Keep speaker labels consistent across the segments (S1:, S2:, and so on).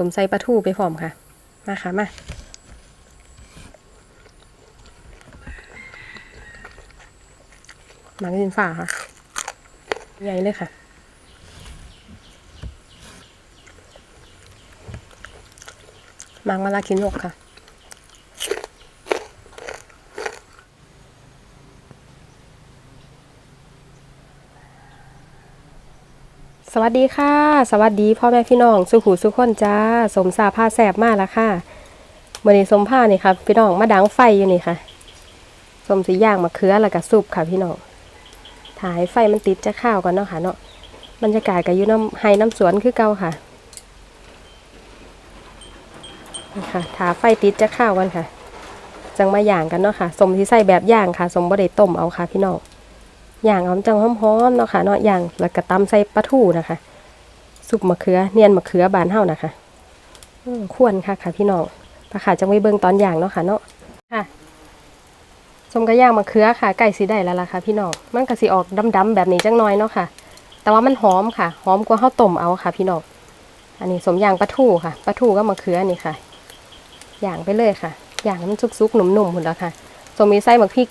S1: สมใส่ปลาทูไปพร้อมค่ะ มาค่ะมาหมักดินฝ่าค่ะ ใหญ่เลยค่ะหมักมาลาคินหกค่ะ สวัสดีค่ะ สวัสดีพ่อแม่พี่น้องสุขูสุขคนจ้า สมสาผ้าแสบมากแล้วค่ะเมื่อนี้สมผ้านี่ค่ะพี่น้องมาดังไฟอยู่นี่ค่ะ สมสีย่างมะเขือแล้วก็ซุปค่ะพี่น้องถ่ายไฟมันติดจะข้าวก่อนเนาะค่ะเนาะบรรยากาศก็อยู่น้ำไฮน้ำสวนคือเก่าค่ะนะค่ะถ่าไฟติดจะข้าวกันค่ะ จังมาย่างกันเนาะค่ะ สมที่ใส่แบบย่างค่ะ สมบ่ได้ต้มเอาค่ะพี่น้อง อย่างหอมจังหอมๆเนาะค่ะเนาะอย่างแล้วก็ตำใส่ปลาทูนะคะ สุกมะเขือเนียนมะเขือบานเฮานะคะอควรค่ะค่ะพี่น้องปลาขาจังไว้เบิ่งตอนอย่างเนาะค่ะเนาะค่ะสมกระย่างมะเขือค่ะไก่สีได้แล้วล่ะค่ะพี่น้องมันก็สิออกดำๆแบบนี้จังน้อยเนาะค่ะ แต่ว่ามันหอมค่ะ หอมกว่าข้าวต้มเอาค่ะ พี่น้องอันนี้สมย่างปลาทูค่ะปลาทูก็มะเขือนี่ค่ะ ย่างไปเลยค่ะ ย่างมันสุกๆหนุ่มๆหมดแล้วค่ะสมมีไส้หมักพริก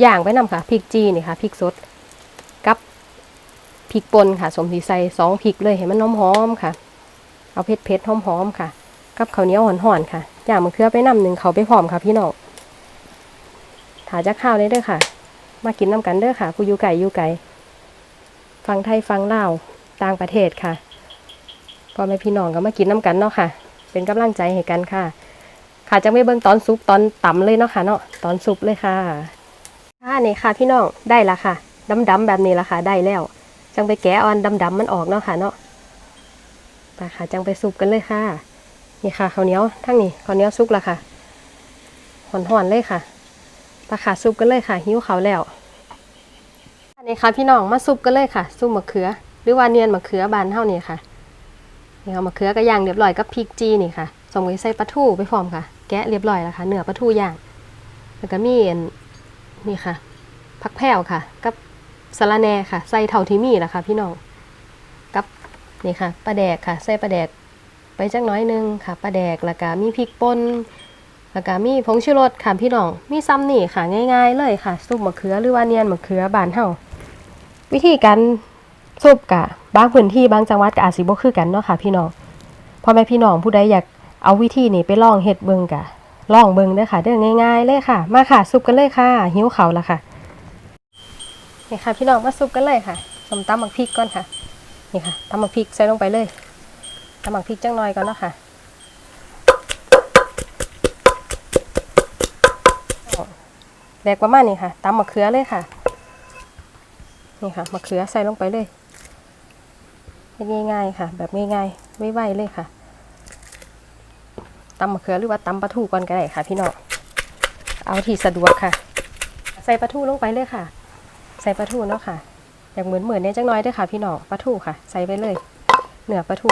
S1: ย่างไปนำค่ะพริกจีนี่ค่ะพริกสดกับพริกป่นค่ะ สมสีใส่สองพริกเลยให้มันน้อมหอมค่ะ เอาเผ็ดเผ็ดๆหอมค่ะ กับข้าวเหนียวห่อนๆค่ะอย่างมะเขือไปนำหนึ่งเขาไปพร้อมค่ะพี่น้องถาจะข้าวได้เด้อค่ะ มากินน้ำกันเด้อค่ะผู้อยู่ไก่อยู่ไก่ฟังไทยฟังลาวต่างประเทศค่ะพ่อแม่พี่น้องก็มากินน้ำกันเนาะค่ะ เป็นกำลังใจให้กันค่ะ ค่ะจะไม่เบิ่งตอนซุปตอนต่ำเลยเนาะค่ะเนาะตอนซุปเลยค่ะ ค่ะนี่ค่ะพี่น้องได้ละค่ะดำๆแบบนี้ละค่ะได้แล้ว จังไปแกะออนดำๆมันออกเนาะค่ะเนาะไปค่ะจังไปซุปกันเลยค่ะ นี่ค่ะข้าวเหนียวทั้งนี้ข้าวเหนียวซุกละค่ะห่อนๆเลยค่ะไปค่ะซุปกันเลยค่ะ หิวเขาแล้วอันนี้ค่ะพี่น้องมาซุปกันเลยค่ะซุปมะเขือ หรือว่าเนียนมะเขือบานเท่านี้ค่ะนี่ค่ะมะเขือก็ย่างเรียบร้อยกับพริกจีนี่ค่ะสมกับใส่ปลาทูไปพร้อมค่ะ แกะเรียบร้อยแล้วค่ะเนื้อปลาทูย่าง แล้วก็มีอั นี่ค่ะ ผักแพรวค่ะ กับสะระแหน่ค่ะ ใส่เท่าที่มีแหละค่ะ พี่น้อง กับนี่ค่ะปลาแดกค่ะ ใส่ปลาแดกไปจักน้อยหนึงค่ะปลาแดกแล้วก็มีพริกป่นแล้วก็มีผงชูรสค่ะพี่น้อง มีซ้ำนี่ค่ะง่าย ๆ เลยค่ะซุปมะเขือหรือว่าเนียนมะเขือบานเฮาวิธีการซุปกะบางพื้นที่บางจังหวัดก็อาจสิบ่คือกันเนาะค่ะ พี่น้องพ่อแม่พี่น้องผู้ใดอยากเอาวิธีนี้ไปลองเฮ็ดเบิ่งกะ ลองเบิ่งเด้อค่ะ เด้อง่ายๆเลยค่ะ มาค่ะซุปกันเลยค่ะ หิวเขาแล้วค่ะนี่ค่ะ พี่น้องมาซุปกันเลยค่ะสมตำหมักพริกก่อนค่ะ นี่ค่ะตำหมักพริกใส่ลงไปเลยตำหมักพริกจังหน่อยก่อนเนาะค่ะแดกประมาณนี้ค่ะตำมะเขือเลยค่ะ นี่ค่ะมะเขือใส่ลงไปเลยง่ายๆค่ะ แบบง่ายๆไม่ไหวเลยค่ะ ตำมะเขือหรือว่าตำปลาทูก่อนก็ได้ค่ะ พี่น้องเอาที่สะดวกค่ะ ใส่ปลาทูลงไปเลยค่ะ ใส่ปลาทูเนาะค่ะ อย่างเหมือนเหมือนเนี่ยจังน้อยด้วยค่ะ พี่น้องปลาทูค่ะ ใส่ไปเลยเนื้อปลาทู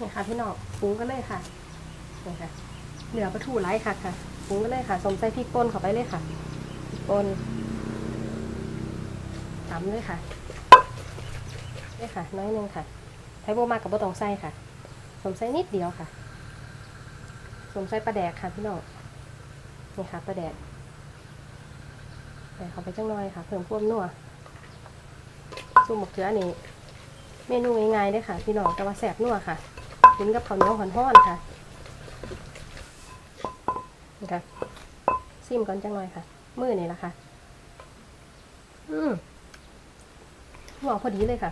S1: นี่ค่ะพี่น้องปรุงกันเลยค่ะนี่ค่ะเนื้อปลาทูไร้ค่ะค่ะปรุงกันเลยค่ะสมใส่พริกป่นเข้าไปเลยค่ะพริกป่นตำเลยค่ะนี่ค่ะน้อยนึงค่ะ ไทโบมากกับโบตองใส่ค่ะ สมใส่นิดเดียวค่ะ สมใส่ปลาแดกค่ะพี่น้อง นี่ค่ะปลาแดดใส่เข้าไปจังหน่อยค่ะ เพิ่มความนัวซุปหมกเขือนี่เมนูง่ายๆด้อค่ะ พี่น้องแต่ว่าแสบนัวค่ะกินกับข้าวเหนียวห่อนๆค่ะนี่ค่ะซิมก่อนจังหน่อยค่ะ มือนี่ละค่ะ อืมหอมพอดีเลยค่ะ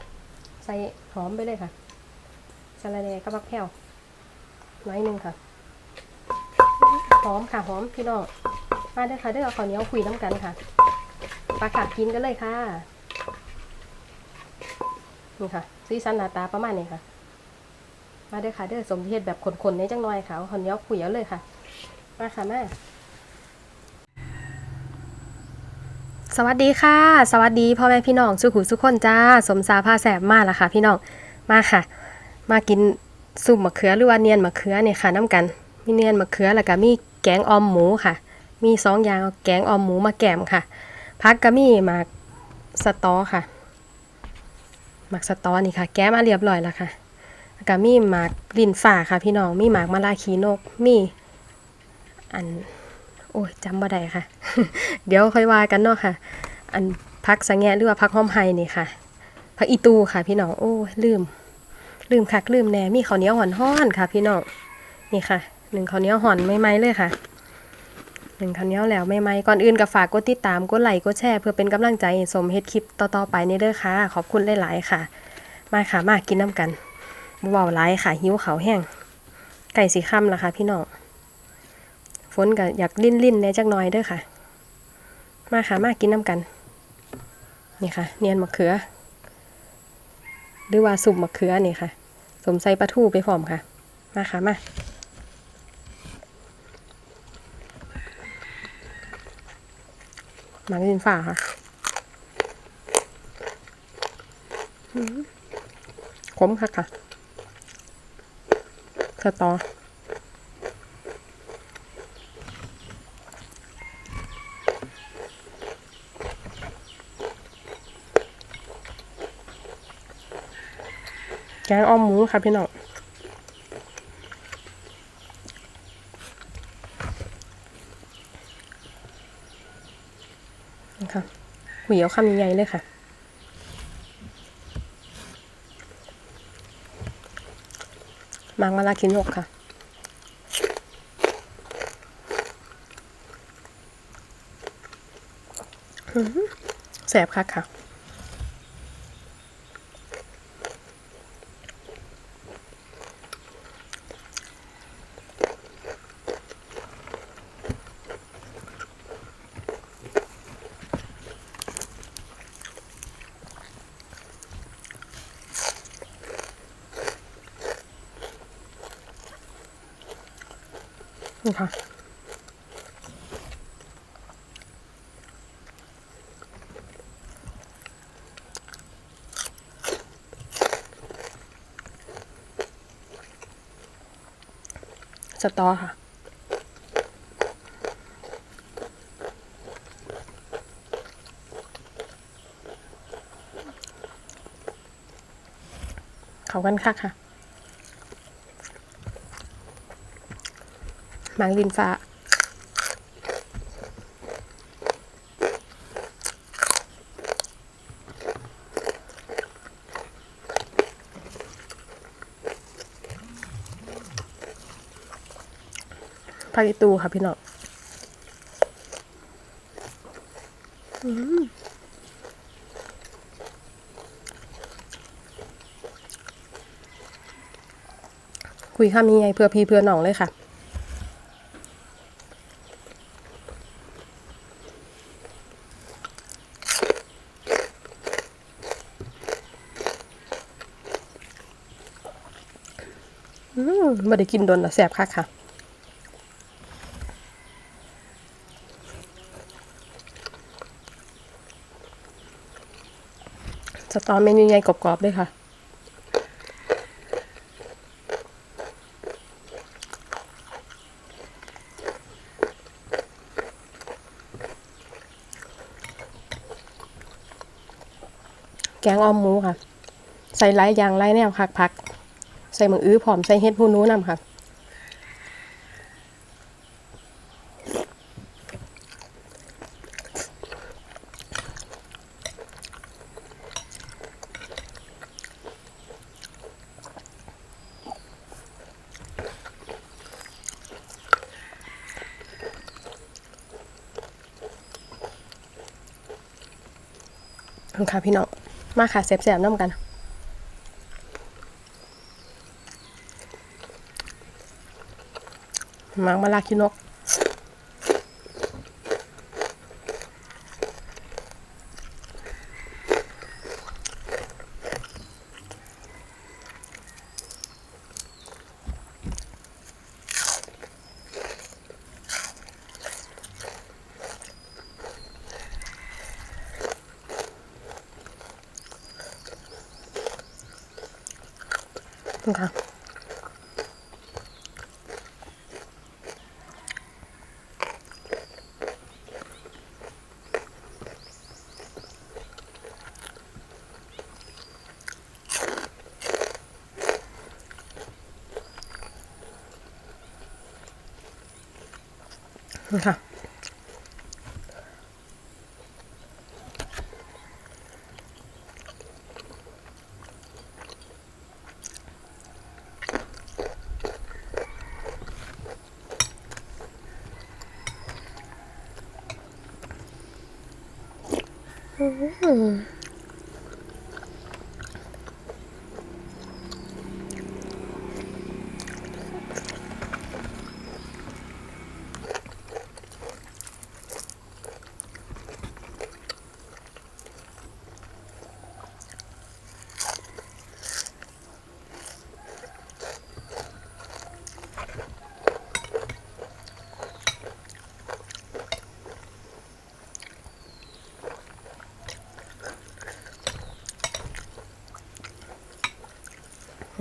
S1: ใส่หอมไปเลยค่ะ สลัดแดกับบักแพ้วน้อยหนึ่งค่ะ หอมค่ะหอมพี่น้อง มาเด้อค่ะเด้อเอาข้าวเหนียวคุยน้ำกันค่ะปลาขาดกินกันเลยค่ะนี่ค่ะซีซันหน้าตาประมาณนี้ค่ะ มาเด้อค่ะเด้อสมเทศแบบขนๆในจังน่อยค่ะเอาข้าวเหนียวคุยเอาเลยค่ะ มาค่ะแม่สวัสดีค่ะ สวัสดีพ่อแม่พี่น้องสุขุสุขคนจ้า สมสาพาแสบมากละค่ะ พี่น้องมาค่ะ มากินซุปมะเขือหรือว่าเนียนมะเขือเนี่ยค่ะน้ำกัน มีเนียนมะเขือแล้วก็มีแกงออมหมูค่ะ มีสองอย่างเอาแกงออมหมูมาแกมค่ะพักก็มีหมากสตอค่ะหมักสตอนี่ค่ะ แก้มาเรียบร้อยแล้วค่ะแล้วก็มีหมากลินฝ่าค่ะ พี่น้องมีหมากมะลาขีนกมีอันโอ้ยจำบ่ได้ค่ะ เดี๋ยวค่อยว่ากันเนาะค่ะ อันพักสังแงหรือว่าพักหอมไฮนี่ค่ะพักอีตูค่ะ พี่น้องโอ้ลืม ลืมคักลืมแหน่มีข้าวเหนียวห่อนห้อนค่ะ พี่น้องนี่ค่ะหนึ่งข้าวเหนียวห่อนไม่ไหมเลยค่ะหนึ่งข้าวเหนียวแล้วไม่ไหมก่อนอื่นก็ฝากกดติดตามกดไลค์กดแชร์เพื่อเป็นกำลังใจสมเฮ็ดคลิปต่อๆไปในเด้อค่ะ ขอบคุณหลายๆค่ะ มาค่ะมากินน้ำกันบ่เบาหลายค่ะหิวเขาแห้งไก่สีค่ำละค่ะ พี่น้องฝนก็อยากลิ้นลิ้นแหน่จักน่อยเด้อค่ะ มาค่ะมากินน้ำกัน นี่ค่ะ เนียนมะเขือ หรือว่าสุ่มมะเขือนี่ค่ะสมใส่ปลาทูไปพร้อมค่ะ มาค่ะ มาหมากดินฝ่าค่ะขมค่ะค่ะสตอ งอ้อมหมูค่ะพี่น้องค่ะหวีเอาคำใหญ่เลยค่ะมังมาลาคินกค่ะแสบค่ะค่ะ ค่ะสตอค่ะ เขากันคักค่ะ มางลินฟ้าผักอีตูค่ะพี่น้องอืมคุยข้ามีไงเพื่อพี่เพื่อน้องเลยค่ะ ไม่ได้กินโดนนะแสบค่ะค่ะสตอเมนูใหญ่กรอบๆด้วยค่ะแกงอ้อมหมูค่ะ ใส่หลายอย่างหลายแนวคักพัก ใส่หมึกอื้อผอมใส่เฮ็ดหูนูนำค่ะค่ะพี่น้องมาค่ะแซ่บๆน้ำกัน มังมาลาคินก ค่ะ นี่ค่ะ นี่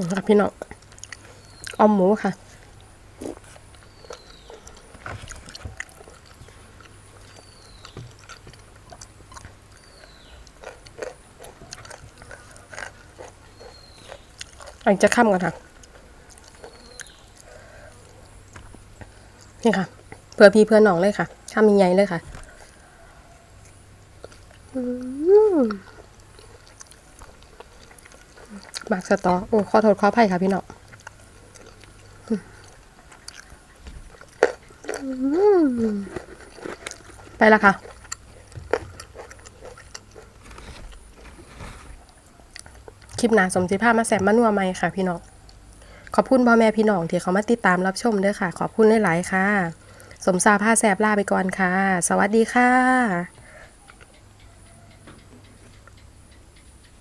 S1: ค่ะพี่น้องออมหมูค่ะอันจะข้ามกันค่ะ นี่ค่ะ เพื่อพี่เพื่อนน้องเลยค่ะข้ามมีใหญ่เลยค่ะอืม หมากสตอโอ้ขอโทษขออภัยค่ะพี่น้องไปละค่ะ คลิปหนาสมจิภาพมาแสบมานัวไหมค่ะพี่น้อง ขอบคุณพ่อแม่พี่น้องที่เขามาติดตามรับชมด้วยค่ะ ขอบคุณหลายๆค่ะ สมซาผ้าแสบลาไปก่อนค่ะ สวัสดีค่ะ